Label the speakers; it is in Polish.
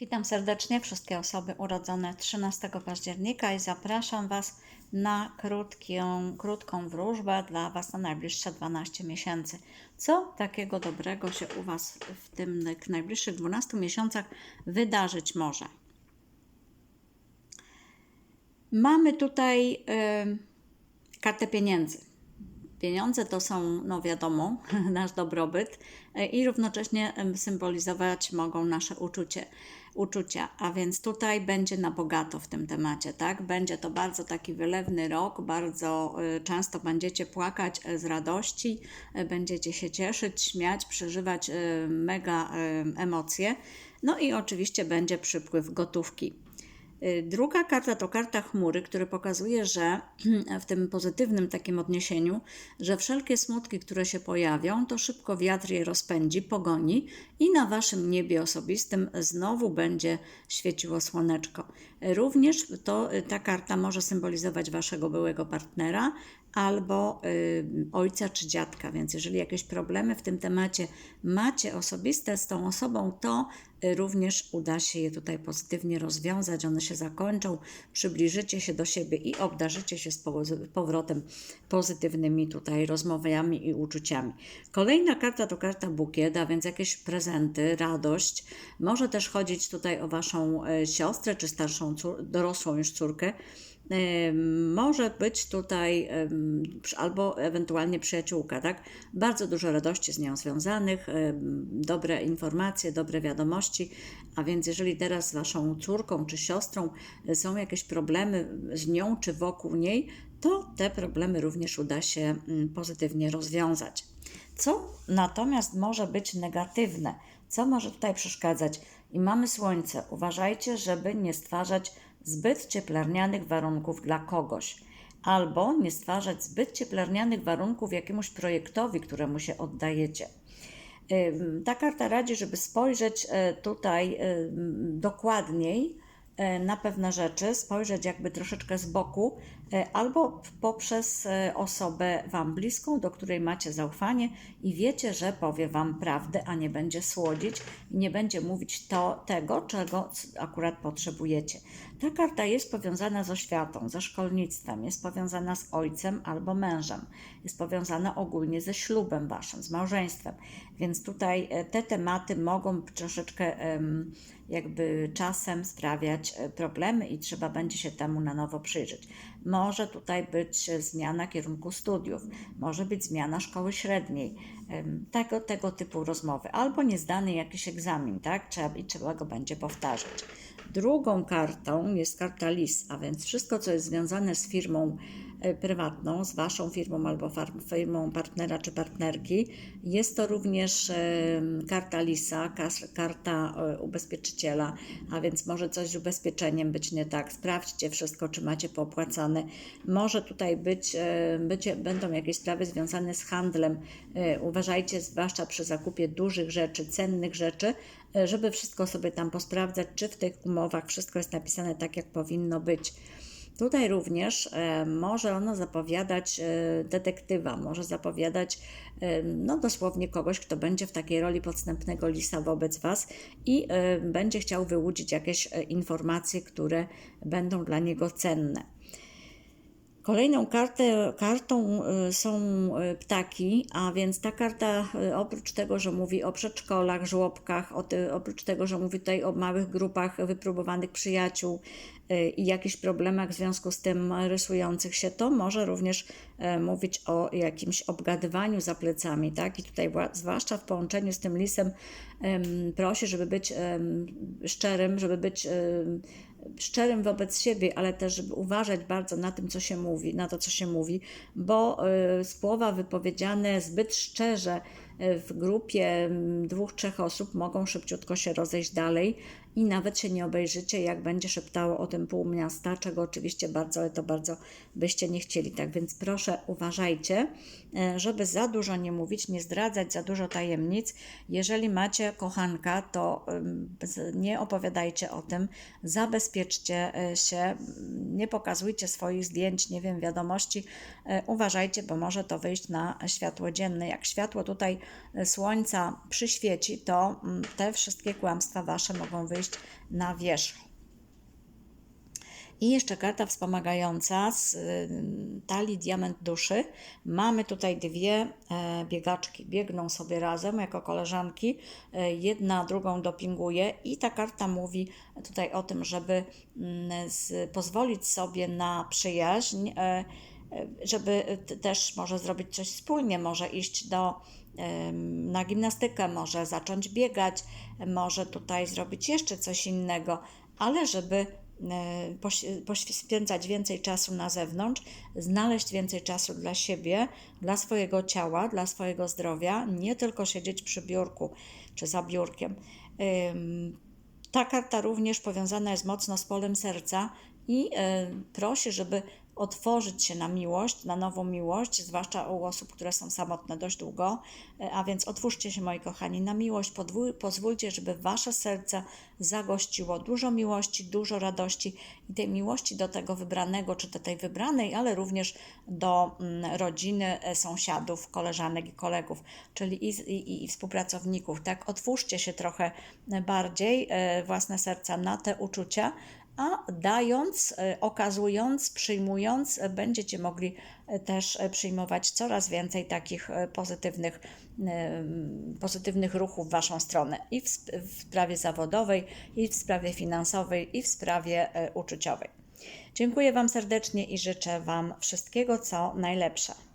Speaker 1: Witam serdecznie wszystkie osoby urodzone 13 października i zapraszam Was na krótką, krótką wróżbę dla Was na najbliższe 12 miesięcy. Co takiego dobrego się u Was w tym najbliższych 12 miesiącach wydarzyć może? Mamy tutaj y, kartę pieniędzy. Pieniądze to są, no wiadomo, nasz dobrobyt y, i równocześnie symbolizować mogą nasze uczucie, uczucia. A więc tutaj będzie na bogato w tym temacie, tak? Będzie to bardzo taki wylewny rok, bardzo y, często będziecie płakać y, z radości, będziecie się cieszyć, śmiać, przeżywać mega emocje. No i oczywiście będzie przypływ gotówki. Druga karta to karta chmury, który pokazuje, że w tym pozytywnym takim odniesieniu, że wszelkie smutki, które się pojawią, to szybko wiatr je rozpędzi, pogoni i na waszym niebie osobistym znowu będzie świeciło słoneczko. Również to ta karta może symbolizować waszego byłego partnera albo y, ojca czy dziadka, więc jeżeli jakieś problemy w tym temacie macie osobiste z tą osobą, to y, również uda się je tutaj pozytywnie rozwiązać, one się zakończą, przybliżycie się do siebie i obdarzycie się z powrotem pozytywnymi tutaj rozmowami i uczuciami. Kolejna karta to karta bukiet, a więc jakieś prezenty, radość. Może też chodzić tutaj o waszą e, siostrę czy starszą, dorosłą już córkę. Może być tutaj albo ewentualnie przyjaciółka, tak? Bardzo dużo radości z nią związanych, dobre informacje, dobre wiadomości. A więc jeżeli teraz z waszą córką czy siostrą y, są jakieś problemy z nią czy wokół niej, to te problemy również uda się ym, pozytywnie rozwiązać. Co natomiast może być negatywne? Co może tutaj przeszkadzać? I mamy słońce. Uważajcie, żeby nie stwarzać zbyt cieplarnianych warunków dla kogoś, albo nie stwarzać zbyt cieplarnianych warunków jakiemuś projektowi, któremu się oddajecie. Ta karta radzi, żeby spojrzeć e, tutaj ym, dokładniej e, na pewne rzeczy, spojrzeć jakby troszeczkę z boku, e, albo poprzez e, osobę Wam bliską, do której macie zaufanie i wiecie, że powie Wam prawdę, a nie będzie słodzić nie będzie mówić to, tego, czego akurat potrzebujecie. Ta karta jest powiązana z oświatą, ze szkolnictwem, jest powiązana z ojcem albo mężem, jest powiązana ogólnie ze ślubem Waszym, z małżeństwem. Więc tutaj e, te tematy mogą troszeczkę jakby czasem sprawiać e, problemy i trzeba będzie się temu na nowo przyjrzeć. Może tutaj być zmiana kierunku studiów, może być zmiana szkoły średniej, tego, tego typu rozmowy, albo niezdany jakiś egzamin, tak? Trzeba, I trzeba go będzie powtarzać. Drugą kartą jest karta LIS, a więc wszystko, co jest związane z firmą prywatną, z Waszą firmą albo firmą partnera czy partnerki. Jest to również e, karta LISA, karta e, ubezpieczyciela, a więc może coś z ubezpieczeniem być nie tak. Sprawdźcie wszystko, czy macie poopłacane. Może tutaj być, e, bycie, będą jakieś sprawy związane z handlem. E, Uważajcie, zwłaszcza przy zakupie dużych rzeczy, cennych rzeczy, e, żeby wszystko sobie tam posprawdzać, czy w tych umowach wszystko jest napisane tak, jak powinno być. Tutaj również e, może ono zapowiadać e, detektywa, może zapowiadać e, no dosłownie kogoś, kto będzie w takiej roli podstępnego lisa wobec Was i będzie chciał wyłudzić jakieś informacje, które będą dla niego cenne. Kolejną kartę, kartą y, są y, ptaki, a więc ta karta y, oprócz tego, że mówi o przedszkolach, żłobkach, oprócz tego, że mówi tutaj o małych grupach wypróbowanych przyjaciół i jakichś problemach w związku z tym rysujących się, to może również mówić o jakimś obgadywaniu za plecami, tak? I tutaj wła- zwłaszcza w połączeniu z tym lisem em, prosi, żeby być szczerym, żeby być szczerym wobec siebie, ale też, uważać bardzo na tym, co się mówi, na to, co się mówi, bo y, słowa wypowiedziane zbyt szczerze y, w grupie mm, dwóch, trzech osób mogą szybciutko się rozejść dalej i nawet się nie obejrzycie, jak będzie szeptało o tym pół miasta, czego oczywiście bardzo, ale to bardzo byście nie chcieli. Tak więc proszę uważajcie, e, żeby za dużo nie mówić, nie zdradzać za dużo tajemnic. Jeżeli macie kochanka, to nie opowiadajcie o tym, zabezpieczcie e, się, nie pokazujcie swoich zdjęć, nie wiem, wiadomości. E, Uważajcie, bo może to wyjść na światło dzienne. Jak światło tutaj e, słońca przyświeci, to mm, te wszystkie kłamstwa wasze mogą wyjść na wierzch. I jeszcze karta wspomagająca z y, talii Diament Duszy. Mamy tutaj dwie e, biegaczki. Biegną sobie razem jako koleżanki. E, Jedna drugą dopinguje i ta karta mówi tutaj o tym, żeby mm, pozwolić sobie na przyjaźń, e, żeby też może zrobić coś wspólnie, może iść do na gimnastykę, może zacząć biegać, może tutaj zrobić jeszcze coś innego, ale żeby poświęcać więcej czasu na zewnątrz, znaleźć więcej czasu dla siebie, dla swojego ciała, dla swojego zdrowia, nie tylko siedzieć przy biurku czy za biurkiem. Ta karta również powiązana jest mocno z polem serca i e, prosi, żeby otworzyć się na miłość, na nową miłość, zwłaszcza u osób, które są samotne dość długo. E, A więc otwórzcie się, moi kochani, na miłość. Pozwólcie, żeby wasze serce zagościło dużo miłości, dużo radości i tej miłości do tego wybranego, czy do tej wybranej, ale również do mm, rodziny, e, sąsiadów, koleżanek i kolegów, czyli i, i, i współpracowników. Tak, otwórzcie się trochę bardziej własne serca na te uczucia, a dając, e, okazując, przyjmując, e, będziecie mogli e, też przyjmować coraz więcej takich pozytywnych, pozytywnych ruchów w Waszą stronę i w, w sprawie zawodowej, i w sprawie finansowej, i w sprawie uczuciowej. Dziękuję Wam serdecznie i życzę Wam wszystkiego, co najlepsze.